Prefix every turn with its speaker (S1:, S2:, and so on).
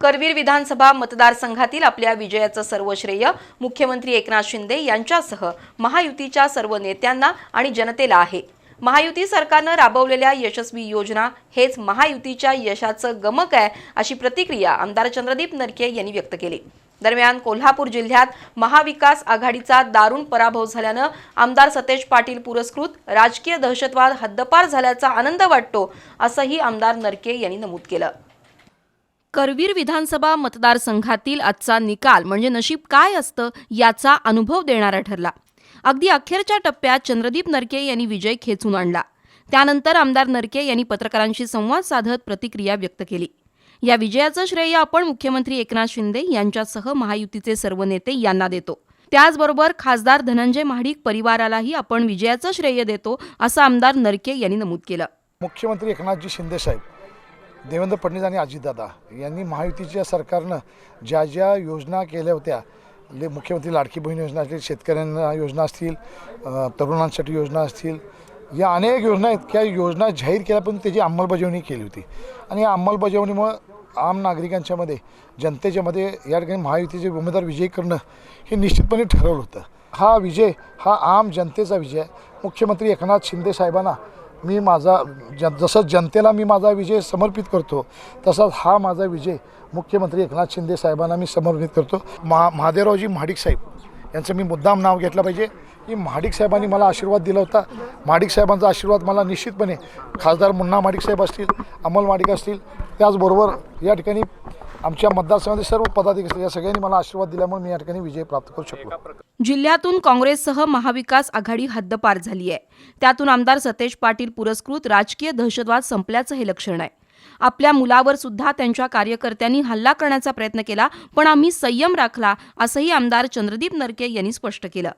S1: करवीर विधानसभा मतदारसंघातील आपल्या विजयाचं सर्व श्रेय मुख्यमंत्री एकनाथ शिंदे यांच्यासह महायुतीच्या सर्व नेत्यांना आणि जनतेला आहे. महायुती सरकारनं राबवलेल्या यशस्वी योजना हेच महायुतीच्या यशाचं गमक आहे अशी प्रतिक्रिया आमदार चंद्रदीप नरके यांनी व्यक्त केली. दरम्यान कोल्हापूर जिल्ह्यात महाविकास आघाडीचा दारुण पराभव झाल्यानं आमदार सतेज पाटील पुरस्कृत राजकीय दहशतवाद हद्दपार झाल्याचा आनंद वाटतो असंही आमदार नरके यांनी नमूद केलं. करवीर विधानसभा मतदारसंघातील आजचा निकाल म्हणजे नशीब काय असतं याचा अनुभव देणारा ठरला. अगदी अखेरच्या टप्प्यात चंद्रदीप नरके यांनी विजय खेचून आणला. त्यानंतर आमदार नरके यांनी पत्रकारांशी संवाद साधत प्रतिक्रिया व्यक्त केली. या विजयाचं श्रेय आपण मुख्यमंत्री एकनाथ शिंदे यांच्यासह महायुतीचे सर्व नेते यांना देतो. त्याचबरोबर खासदार धनंजय महाडिक परिवारालाही आपण विजयाचं श्रेय देतो असं आमदार नरके यांनी नमूद केलं.
S2: मुख्यमंत्री एकनाथजी शिंदे साहेब देवेंद्र फडणवीस आणि अजितदादा यांनी महायुतीच्या सरकारनं ज्या ज्या योजना केल्या होत्या ले मुख्यमंत्री लाडकी बहीण योजना असतील शेतकऱ्यांना योजना असतील तरुणांसाठी योजना असतील या अनेक योजना आहेत. त्या योजना जाहीर केल्या पण त्याची अंमलबजावणी केली होती. आणि या अंमलबजावणीमुळं आम नागरिकांच्यामध्ये जनतेच्यामध्ये या ठिकाणी महायुतीचे उमेदवार विजयी करणं हे निश्चितपणे ठरवलं होतं. हा विजय हा आम जनतेचा विजय. मुख्यमंत्री एकनाथ शिंदे साहेबांना मी माझा ज जसं जनतेला मी माझा विजय समर्पित करतो तसाच हा माझा विजय मुख्यमंत्री एकनाथ शिंदे साहेबांना मी समर्पित करतो. महा महादेवरावजी महाडिक साहेब यांचं मी मुद्दाम नाव घेतलं पाहिजे. की महाडिक साहेबांनी मला आशीर्वाद दिला होता. महाडिक साहेबांचा आशीर्वाद मला निश्चितपणे खासदार मुन्ना महाडिक साहेब असतील अमोल महाडिक असतील त्याचबरोबर या ठिकाणी आमच्या मतदारसंघातील सर्व पदाधिकारी या सगळ्यांनी मला आशीर्वाद दिल्यामुळे मी या ठिकाणी विजय प्राप्त करू शकलो.
S1: जिल्ह्यातून काँग्रेससह महाविकास आघाडी हद्दपार झाली आहे. त्यातून आमदार सतेज पाटील पुरस्कृत राजकीय दहशतवाद संपल्याचं हे लक्षण आहे. आपल्या मुलावर सुद्धा त्यांच्या कार्यकर्त्यांनी हल्ला करण्याचा प्रयत्न केला पण आम्ही संयम राखला असंही आमदार चंद्रदीप नरके यांनी स्पष्ट केलं.